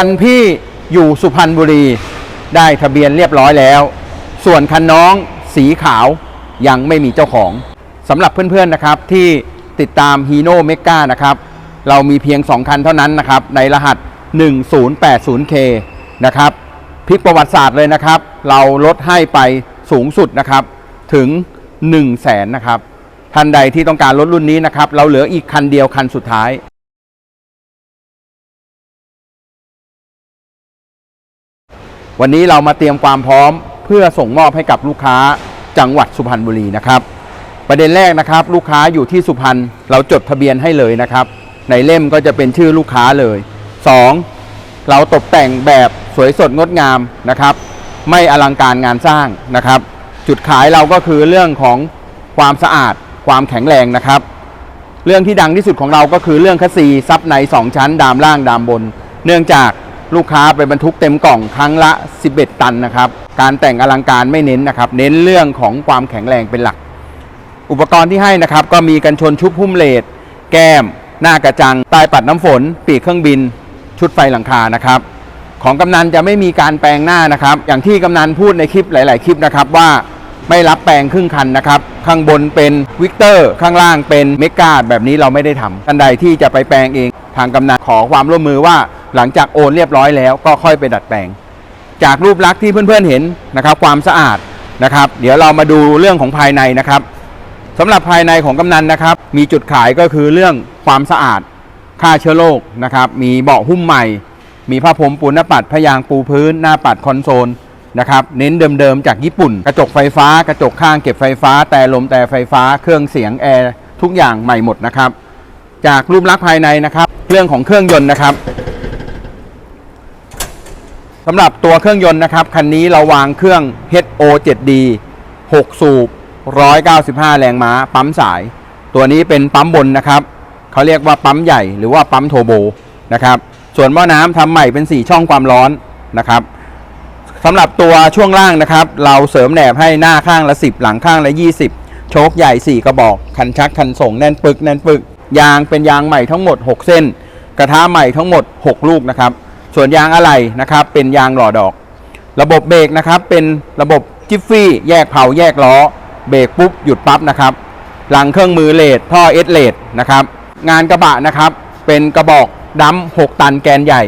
คันพี่อยู่สุพรรณบุรี ได้ทะเบียนเรียบร้อยแล้ว ส่วนคันน้องสีขาวยังไม่มีเจ้าของสำหรับเพื่อนๆนะครับที่ติดตามฮีโน่เมกานะครับเรามีเพียง 2 คันเท่านั้นนะครับในรหัส 1080K นะครับพลิกประวัติศาสตร์เลยนะครับ เราลดให้ไปสูงสุดนะครับถึง 1 0 0 0 0แสนนะครับท่านใดที่ต้องการรถรุ่นนี้นะครับ เราเหลืออีกคันเดียวคันสุดท้าย วันนี้เรามาเตรียมความพร้อม เพื่อส่งมอบให้กับลูกค้าจังหวัดสุพรรณบุรีนะครับ ประเด็นแรกนะครับ ลูกค้าอยู่ที่สุพรรณเราจดทะเบียนให้เลยนะครับ ในเล่มก็จะเป็นชื่อลูกค้าเลย 2. เราตกแต่งแบบสวยสดงดงามนะครับ ไม่อลังการงานสร้างนะครับ จุดขายเราก็คือเรื่องของความสะอาด ความแข็งแรงนะครับ เรื่องที่ดังที่สุดของเราก็คือเรื่องคัสซีซับใน 2 ชั้น ดามล่างดามบน เนื่องจาก ลูกค้าไปบรรทุกเต็มกล่องครั้งละ 11 ตันนะครับ การแต่งอลังการไม่เน้นนะครับ เน้นเรื่องของความแข็งแรงเป็นหลัก อุปกรณ์ที่ให้นะครับ ก็มีกันชนชุบหุ้มเลดแก้ม หน้ากระจังใต้ปัดน้ำฝน ปีกเครื่องบิน ชุดไฟหลังคานะครับ ของกำนันจะไม่มีการแปลงหน้านะครับ อย่างที่กำนันพูดในคลิปหลาย ๆ คลิปนะครับว่าไม่รับแปลงครึ่งคันนะครับ ข้างบนเป็นวิกเตอร์ ข้างล่างเป็นเมกาแบบนี้เราไม่ได้ทำท่านใดที่จะไปแปลงเอง ทางกำนันขอความร่วมมือว่าหลังจากโอนเรียบร้อยแล้วก็ค่อยไปดัดแปลง จากรูปลักษณ์ที่เพื่อนๆเห็นนะครับ ความสะอาดนะครับ เดี๋ยวเรามาดูเรื่องของภายในนะครับสำหรับภายในของกำนันนะครับ มีจุดขายก็คือเรื่องความสะอาดฆ่าเชื้อโรคนะครับ มีเบาะหุ้มใหม่ มีผ้าพรมปูนหน้าปัดพยางปูพื้น หน้าปัดคอนโซลนะครับ เน้นเดิมๆจากญี่ปุ่น กระจกไฟฟ้า กระจกข้างเก็บไฟฟ้า แต่ลมแต่ไฟฟ้า เครื่องเสียงแอร์ทุกอย่างใหม่หมดนะครับ จากรูปลักษณ์ภายในนะครับ เรื่องของเครื่องยนต์นะครับ สำหรับตัวเครื่องยนต์นะครับ คันนี้เราวางเครื่อง HO 7D 6 สูบ 195 แรงม้า ปั๊มสาย ตัวนี้เป็นปั๊มบนนะครับ เขาเรียกว่าปั๊มใหญ่หรือว่าปั๊มโทโบนะครับ ส่วนหม้อน้ำทำใหม่เป็น 4 ช่องความร้อนนะครับสำหรับตัวช่วงล่างนะครับ เราเสริมแหนบให้หน้าข้างละ 10 หลังข้างละ 20 โชคใหญ่ 4 กระบอก คันชักคันส่งแน่นปึกแน่นปึก ยางเป็นยางใหม่ทั้งหมด 6 เส้น กระทะใหม่ทั้งหมด 6 ลูกนะครับ ส่วนยางอะไหล่นะครับ เป็นยางหล่อดอก ระบบเบรกนะครับ เป็นระบบจิฟฟี่แยกเผาแยกล้อ เบรกปุ๊บหยุดปั๊บนะครับ หลังเครื่องมือเลดท่อเอสเลดนะครับ งานกระบะนะครับ เป็นกระบอกดัม6ตันแกนใหญ่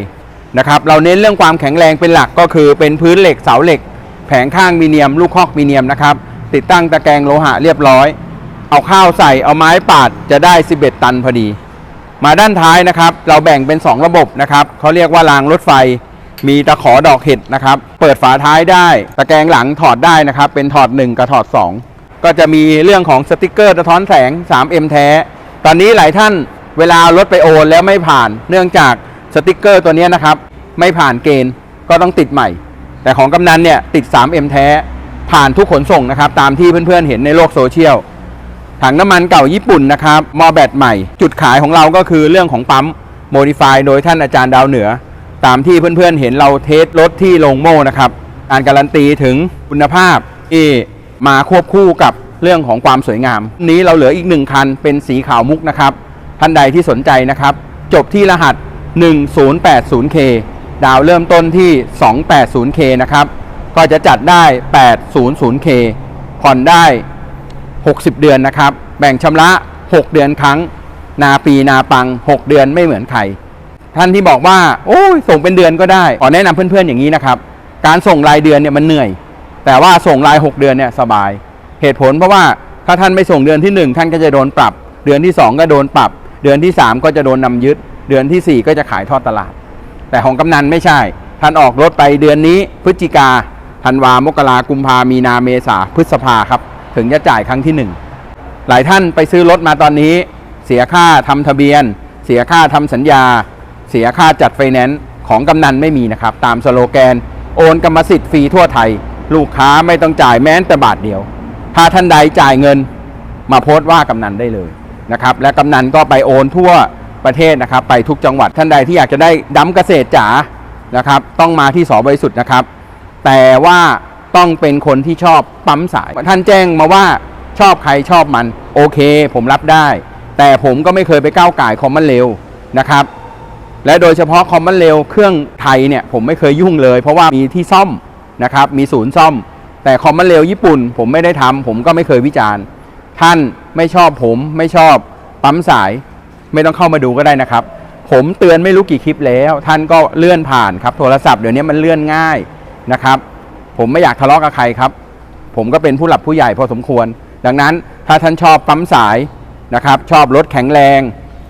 นะครับ เราเน้นเรื่องความแข็งแรงเป็นหลักก็คือเป็นพื้นเหล็กเสาเหล็ก แผงข้างมีเนียม ลูกคอกมีเนียมนะครับ ติดตั้งตะแกรงโลหะเรียบร้อย เอาข้าวใส่เอาไม้ปาดจะได้ 11 ตันพอดี มาด้านท้ายนะครับ เราแบ่งเป็น 2 ระบบนะครับเขาเรียกว่ารางรถไฟ มีตะขอดอกเห็ดนะครับ เปิดฝาท้ายได้ ตะแกรงหลังถอดได้นะครับ เป็นถอด 1 กับถอด 2 ก็จะมีเรื่องของสติกเกอร์สะท้อนแสง 3M แท้ ตอนนี้หลายท่านเวลารถไปโอนแล้วไม่ผ่าน เนื่องจากสติกเกอร์ตัวนี้นะครับ ไม่ผ่านเกณฑ์ก็ต้องติดใหม่ แต่ของกำนันเนี่ยติด 3M แท้ ผ่านทุกขนส่งนะครับ ตามที่เพื่อนๆเห็นในโลกโซเชียล ถังน้ำมันเก่าญี่ปุ่นนะครับมอแบตใหม่ จุดขายของเราก็คือเรื่องของปั๊มโมดิฟายโดยท่านอาจารย์ดาวเหนือ ตามที่เพื่อนๆเห็นเราเทสรถที่โรงโม่นะครับการการันตีถึงคุณภาพที่มาควบคู่กับเรื่องของความสวยงาม นี้เราเหลืออีกหนึ่งคันเป็นสีขาวมุกนะครับท่านใดที่สนใจนะครับ จบที่รหัส 1080K ดาวเริ่มต้นที่ 280K นะครับ ก็จะจัดได้ 800K ผ่อนได้ 60 เดือนนะครับ แบ่งชำระ 6 เดือนครั้ง นาปีนาปัง 6 เดือนไม่เหมือนใคร ท่านที่บอกว่า โอ้ยส่งเป็นเดือนก็ได้ ขอแนะนำเพื่อนๆอย่างนี้นะครับ การส่งรายเดือนเนี่ยมันเหนื่อย แต่ว่าส่งราย 6 เดือนเนี่ยสบาย เหตุผลเพราะว่าถ้าท่านไม่ส่งเดือนที่ 1 ท่านก็จะโดนปรับ เดือนที่ 2 ก็โดนปรับ เดือนที่ 3 ก็จะโดนนำยึด เดือนทีสี่ 4 ก็จะขายทอดตลาด แต่ของกำนันไม่ใช่ ท่านออกรถไปเดือนนี้พฤศจิกาธันวามกรากุมภามีนาเมษาพฤษภาครับ ถึงจะจ่ายครั้งที่หนึ่งหลายท่านไปซื้อรถมาตอนนี้ เสียค่าทำทะเบียน เสียค่าทำสัญญา เสียค่าจัดไฟแนนซ์ของกำนันไม่มีนะครับ ตามสโลแกน โอนกรรมสิทธิ์ฟรีทั่วไทย ลูกค้าไม่ต้องจ่ายแม้แต่บาทเดียว ถ้าท่านใดจ่ายเงินมาโพสต์ว่ากำนันได้เลยนะครับและกำนันก็ไปโอนทั่วประเทศนะครับ ไปทุกจังหวัดท่านใดที่อยากจะได้ดั้มเกษตรจ๋านะครับ ต้องมาที่สอบริสุทธิ์นะครับ แต่ว่า ต้องเป็นคนที่ชอบปั๊มสาย ท่านแจ้งมาว่าชอบใครชอบมัน โอเค ผมรับได้ แต่ผมก็ไม่เคยไปก้าวไก่คอมมันเร็วนะครับ และโดยเฉพาะคอมมอนเรลเครื่องไทยเนี่ยผมไม่เคยยุ่งเลย เพราะว่ามีที่ซ่อมนะครับ มีศูนย์ซ่อม แต่คอมมอนเรลญี่ปุ่น ผมไม่ได้ทำผมก็ไม่เคยวิจารณ์ ท่านไม่ชอบผมไม่ชอบปั๊มสาย ไม่ต้องเข้ามาดูก็ได้นะครับ ผมเตือนไม่รู้กี่คลิปแล้ว ท่านก็เลื่อนผ่านครับโทรศัพท์เดี๋ยวนี้มันเลื่อนง่ายนะครับ ผมไม่อยากทะเลาะกับใครครับ ผมก็เป็นผู้หลักผู้ใหญ่พอสมควร ดังนั้นถ้าท่านชอบปั๊มสายนะครับชอบรถแข็งแรง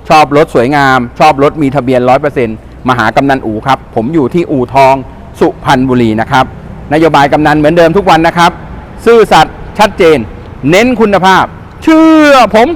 ชอบรถสวยงาม ชอบรถมีทะเบียน 100%มาหากำนันอู่ครับ ผมอยู่ที่อู่ทองสุพรรณบุรีนะครับนโยบายกำนันเหมือนเดิมทุกวันนะครับ ซื่อสัตย์ชัดเจน เน้นคุณภาพ เชื่อผม